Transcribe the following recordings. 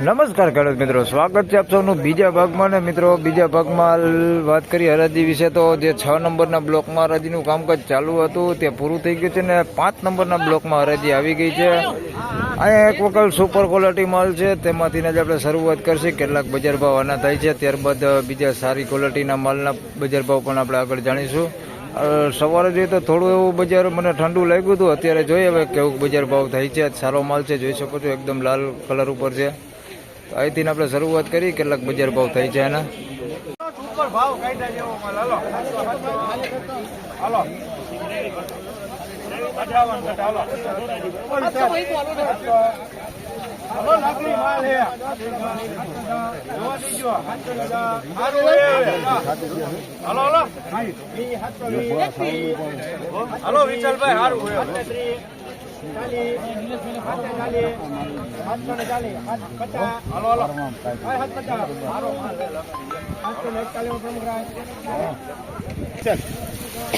નમસ્કાર ખેડૂત મિત્રો, સ્વાગત છે આપ બીજા ભાગમાં. ને મિત્રો, બીજા ભાગમાં વાત કરી હરાજી વિશે તો જે છ નંબરના બ્લોકમાં હરાજીનું કામકાજ ચાલુ હતું, તે પૂરું થઈ ગયું છે ને પાંચ નંબરના બ્લોકમાં હરાજી આવી ગઈ છે. અહીંયા એક વખત સુપર ક્વોલિટી માલ છે, તેમાંથી જ આપણે શરૂઆત કરશે. કેટલાક બજાર ભાવ આના થાય છે, ત્યારબાદ બીજા સારી ક્વોલિટીના માલના બજાર ભાવ પણ આપણે આગળ જાણીશું. સવારે જોઈએ તો થોડું એવું બજાર મને ઠંડુ લાગ્યું હતું, અત્યારે જોઈએ હવે કેવું બજાર ભાવ થાય છે. સારો માલ છે, જોઈ શકો છો, એકદમ લાલ કલર ઉપર છે. અહીંથી આપણે શરૂઆત કરી કેટલાક બજાર ભાવ થઈ છે એના હલો હાલો અઠાવન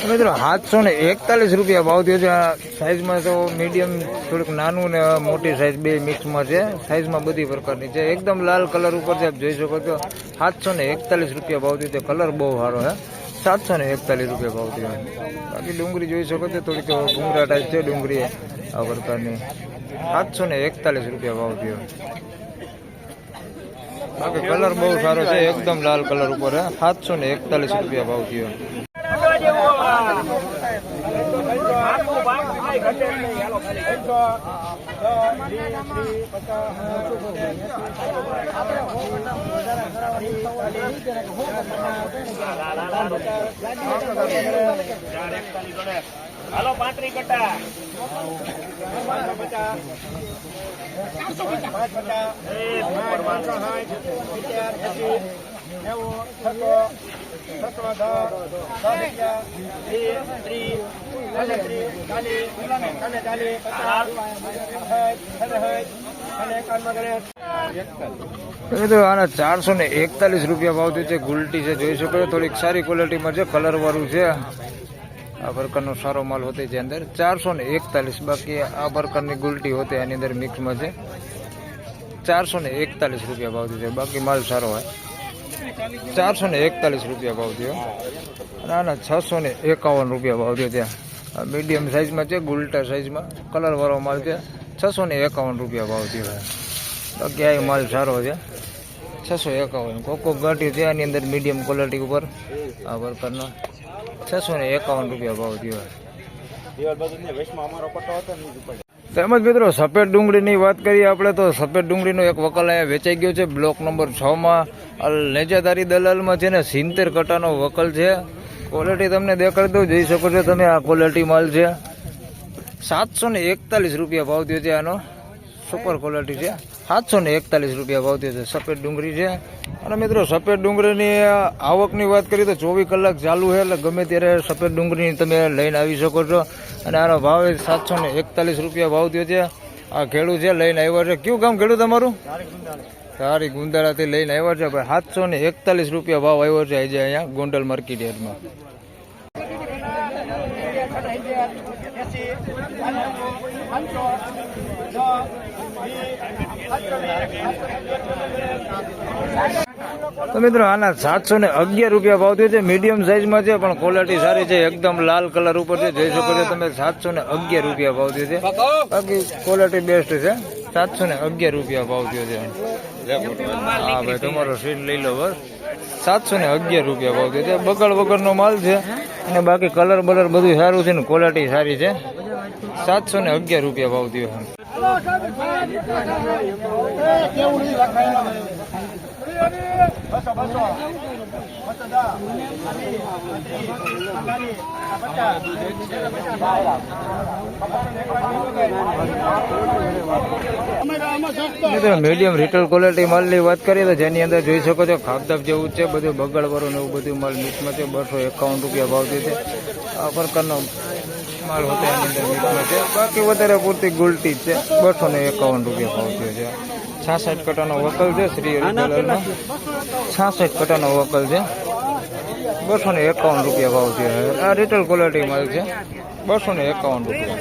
મિત્રો, સાતસો ને એકતાલીસ રૂપિયા ભાવ થયો છે. સાઈઝમાં તો મીડિયમ થોડુંક નાનું ને મોટી સાઈઝ બે મિક્સમાં છે. સાઈઝમાં બધી પ્રકારની છે. એકદમ લાલ કલર ઉપર છે. જોઈ શકો છો. સાતસો ને એકતાલીસ રૂપિયા ભાવ થયો છે. કલર બહુ સારો છે. સાતસો ને એકતાલીસ રૂપિયા ભાવ થયો બાકી ડુંગળી જોઈ શકો છો. થોડીક ભૂંગરા ટાઈપ છે ડુંગળી આ પ્રકારની સાતસો ને એકતાલીસ રૂપિયા ભાવ થયો. બાકી કલર બહુ સારો છે, એકદમ લાલ કલર ઉપર, હે. સાતસો ને એકતાલીસ રૂપિયા ભાવ થયો. હાલો, પાંત્રી કટા. આના ચારસો ને એકતાલીસ રૂપિયા ભાવ થયું છે ગુલટી છે. જોઈ શકો થોડીક સારી ક્વોલિટીમાં છે કલર વાળું છે. આ ભરકરનો સારો માલ હોતે છે અંદર. ચારસો ને એકતાલીસ. બાકી આ પ્રકારની ગુલટી હોતે આની અંદર મિક્સમાં છે. ચારસો ને એકતાલીસ રૂપિયા ભાવ થયો બાકી માલ સારો હોય. ચારસો ને એકતાલીસ રૂપિયા ભાવ થયો ના ના છસો ને એકાવન રૂપિયા ભાવ ત્યાં. મીડિયમ સાઇઝમાં છે, ગુલટા સાઇઝમાં. કલર વાળો માલ છે. છસો ને એકાવન રૂપિયા ભાવ થયો બાકી આ માલ સારો છે. છસો એકાવન. કોકો ગાંઠી છે આની અંદર મીડિયમ ક્વોલિટી ઉપર. આ પ્રકારનો છસો ને એકાવન રૂપિયા ભાવ થયો. તેમજ મિત્રો, સફેદ ડુંગળીની વાત કરીએ આપણે, તો સફેદ ડુંગળીનો એક વકલ અહીંયા વેચાઈ ગયો છે, બ્લોક નંબર છ માં. નેજાદારી દલાલમાં છે ને સિત્તેર કટાનો વકલ છે. ક્વોલિટી તમને દેખાડી દઉં, જોઈ શકો છો તમે, આ ક્વોલિટી માલ છે. સાતસો ને એકતાલીસ રૂપિયા ભાવ થયો છે આનો. સુપર ક્વોલિટી છે. સાતસો ને એકતાલીસ રૂપિયા ભાવ થયો છે. સફેદ ડુંગળી છે. અને મિત્રો, સફેદ ડુંગળીની આવકની વાત કરીએ તો ચોવીસ કલાક ચાલુ છે, એટલે ગમે ત્યારે સફેદ ડુંગળીની તમે લઈને આવી શકો છો. અને આનો ભાવ સાતસો ને એકતાલીસ રૂપિયા ભાવ થયો છે. આ ખેડૂત છે, લઈને આવ્યો છે. કયું કામ ખેડૂત તમારું? સારી ગુંદાળાથી લઈને આવ્યો છે. ભાઈ, સાતસો ને એકતાલીસ રૂપિયા ભાવ આવ્યો છે આજે અહીંયા ગોંડલ માર્કેટ યાર્ડમાં. તો મિત્રો, આના સાતસો ને અગિયાર રૂપિયા ભાવ થયો છે. મીડિયમ સાઇઝમાં છે, પણ ક્વોલિટી સારી છે. એકદમ લાલ કલર ઉપર છે. જોઈ શકો છો તમે, સાતસો ને અગિયાર રૂપિયા ભાવ થયો છે. બાકી ક્વોલિટી બેસ્ટ છે. સાતસો ને અગિયાર રૂપિયા ભાવ થયો છે. હા, ભાઈ, તમારો સીટ લઈ લો બસ. સાતસો ને અગિયાર રૂપિયા ભાવ થયો છે. બગડ વગરનો માલ છે. અને બાકી કલર બલર બધું સારું છે ને ક્વોલિટી સારી છે. સાતસો ને અગિયાર રૂપિયા ભાવ થયો બસો મીડિયમ રિટેલ ક્વોલિટી માલની વાત કરીએ તો જેની અંદર જોઈ શકો છો ખાકદાબ જેવું છે, બધું બગડવાળું એવું બધું માલ મિક્સમાં છે, બસો એકાવન રૂપિયા ભાવથી છે. આ પ્રકારનો માલ હોતો એની અંદર છે બાકી વધારે પૂરતી ગુલટી છે. બસો ને એકાવન રૂપિયા ભાવ થયો છે. છાસઠ કટાનો વકલ છે શ્રી હરિકલરનો છાસઠ કટાનો વકલ છે. બસો ને એકાવન રૂપિયા ભાવ છે. આ રિટેલ ક્વોલિટી માલ છે. બસો ને એકાવન રૂપિયા.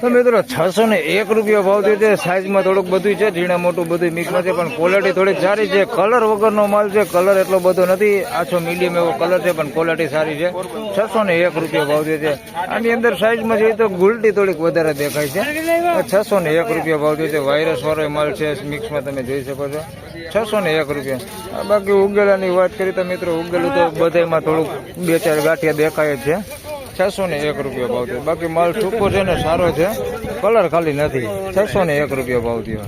તો મિત્રો છસો ને એક રૂપિયા ભાવ થયો છે સાઈઝમાં થોડુંક બધું છે, ઝીણા મોટું બધું મિક્સમાં છે, પણ ક્વોલિટી થોડીક સારી છે. કલર વગરનો માલ છે કલર એટલો બધો નથી. આછો મીડિયમ એવો કલર છે, પણ ક્વોલિટી સારી છે. છસો ને એક રૂપિયા ભાવ થયો છે આની અંદર સાઈઝમાં જોઈએ તો ગુલટી થોડીક વધારે દેખાય છે. છસો ને એક રૂપિયા ભાવ થયો છે વાયરસ વાળો માલ છે મિક્સમાં તમે જોઈ શકો છો. છસો ને એક રૂપિયા. બાકી ઉગેલાની વાત કરી તો મિત્રો ઉગેલું તો બધામાં થોડુંક બે ચાર ગાંઠિયા દેખાય જ છે. છસો ને એક રૂપિયો ભાવ થયો. બાકી માલ સૂકો છે ને સારો છે. કલર ખાલી નથી. છસો ને એક રૂપિયો ભાવ થયો.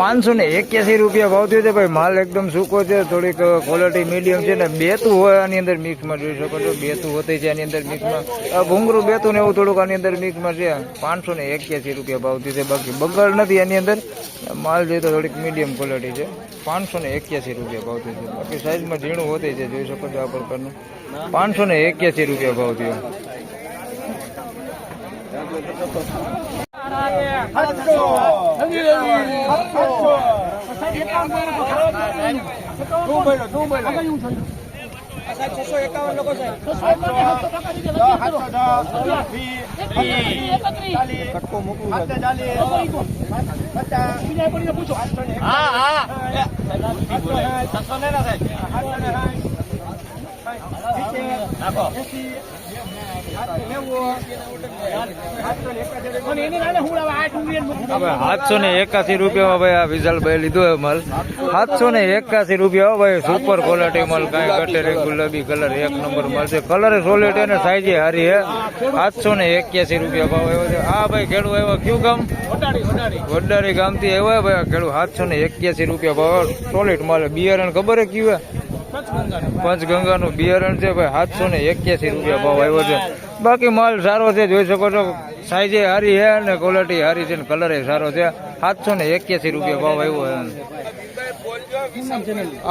પાંચસો ને એક્યાસી રૂપિયા ભાવ થયો છે. ભાઈ, માલ એકદમ સૂકો છે. થોડીક ક્વોલિટી મીડિયમ છે ને બેતું હોય આની અંદર મિક્સમાં જોઈ શકો છો. બેતું હોતી છે આની અંદર મિક્સમાં આ ભૂંગળું બેતું ને એવું થોડુંક આની અંદર મિક્સમાં છે. પાંચસો ને એક્યાસી રૂપિયા ભાવ થયો છે. બાકી બગડ નથી આની અંદર. માલ જોઈએ તો થોડીક મીડિયમ ક્વોલિટી છે. પાંચસો ને એક્યાસી રૂપિયા ભાવ થયો છે. બાકી સાઈઝમાં ઝીણું હોતી છે. જોઈ શકો છો આ પ્રકારનું. પાંચસો ને એક્યાસી રૂપિયા ભાવ થયો. છસો એકાવન લોકો છે હા. છસો ને ના હવે સાતસો ને એકાસી રૂપિયામાં ભાઈ આ વિશાલભાઈ લીધો હે માલ. સાતસો ને એકાસી રૂપિયા ભાઈ સુપર ક્વોલિટી માલ કાંઈ ઘટે નહીં ગુલાબી કલર એક નંબર માલ છે. કલર સોલિડ અને સાઈઝે હારી હે સાતસો ને એક્યાસી રૂપિયા ભાવ આવ્યો છે. આ ભાઈ ખેડૂત આવ્યો. કયું ગામ? વડારી ગામથી આવ્યો ભાઈ ખેડૂ ખેડૂત સાતસો ને એક્યાસી રૂપિયા ભાવ. સોલિડ માલ. બિયારણ ખબર હે કયું હે? પંચગંગાનું બિયારણ છે ભાઈ, સાતસો ને એક્યાસી રૂપિયા ભાવ આવ્યો છે. બાકી માલ સારો છે, જોઈ શકો છો સાઈઝે હારી છે અને ક્વોલિટી હારી છે ને કલર સારો છે. સાતસો ને એક્યાસી રૂપિયા ભાવ આવ્યો છે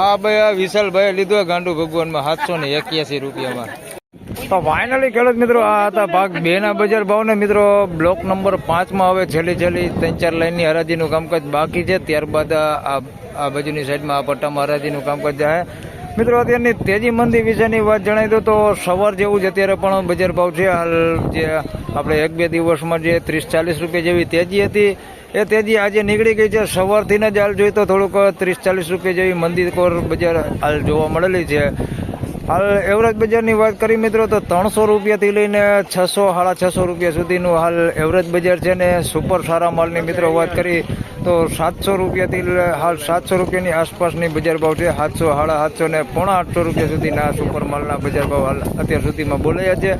આ ભાઈ, આ વિશાલભાઈ લીધો ગાંડુ ભગવાનમાં, સાતસો ને એક્યાસી રૂપિયામાં. તો ફાઇનલી ખેડૂત મિત્રો, આ હતા ભાગ બે ના બજાર ભાવ ને મિત્રો બ્લોક નંબર પાંચમાં હવે છેલ્લી છેલ્લી ત્રણ ચાર લાઈનની હરાજીનું કામકાજ બાકી છે. ત્યારબાદ આ આ બાજુની સાઈડમાં આ પટ્ટામાં હરાજીનું કામકાજ જાય મિત્રો, અત્યારની તેજી મંદી વિશેની વાત જણાવી દઉં તો સવાર જેવું જ અત્યારે પણ બજાર ભાવ છે. હાલ જે આપણે એક બે દિવસમાં જે ત્રીસ ચાલીસ રૂપિયા જેવી તેજી હતી. એ તેજી આજે નીકળી ગઈ છે. સવારથી જ હાલ જોઈએ તો થોડુંક ત્રીસ ચાલીસ રૂપિયા જેવી મંદી કોર બજાર હાલ જોવા મળેલી છે. હાલ એવરેજ બજારની વાત કરી મિત્રો, તો ત્રણસો રૂપિયાથી લઈને છસો, સાડા છસો રૂપિયા સુધીનું હાલ એવરેજ બજાર છે ને સુપર સારા માલની મિત્રો વાત કરી, તો સાતસો રૂપિયાથી હાલ સાતસો રૂપિયાની આસપાસની બજાર ભાવ છે. સાતસો, સાડા સાતસો ને પોણા આઠસો રૂપિયા સુધીના સુપર માલના બજાર ભાવ હાલ અત્યાર સુધીમાં બોલાયા છે.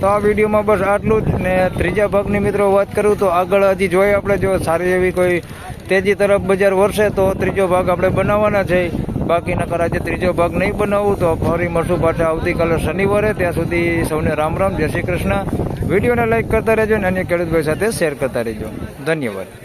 તો આ વિડીયોમાં બસ આટલું જ ને ત્રીજા ભાગની મિત્રો વાત કરું, તો આગળ હજી જોઈએ આપણે, જો સારી એવી કોઈ તેજી તરફ બજાર વરસે તો ત્રીજો ભાગ આપણે બનાવવાના છે. બાકી નકર આજે ત્રીજો ભાગ નહીં બનાવું તો ફરી મળશું પાછા આવતીકાલે શનિવારે. ત્યાં સુધી સૌને રામ રામ, જય શ્રી કૃષ્ણ. વિડીયોને લાઇક કરતા રહેજો અને અન્ય ખેડૂતભાઈ સાથે શેર કરતા રહેજો. ધન્યવાદ.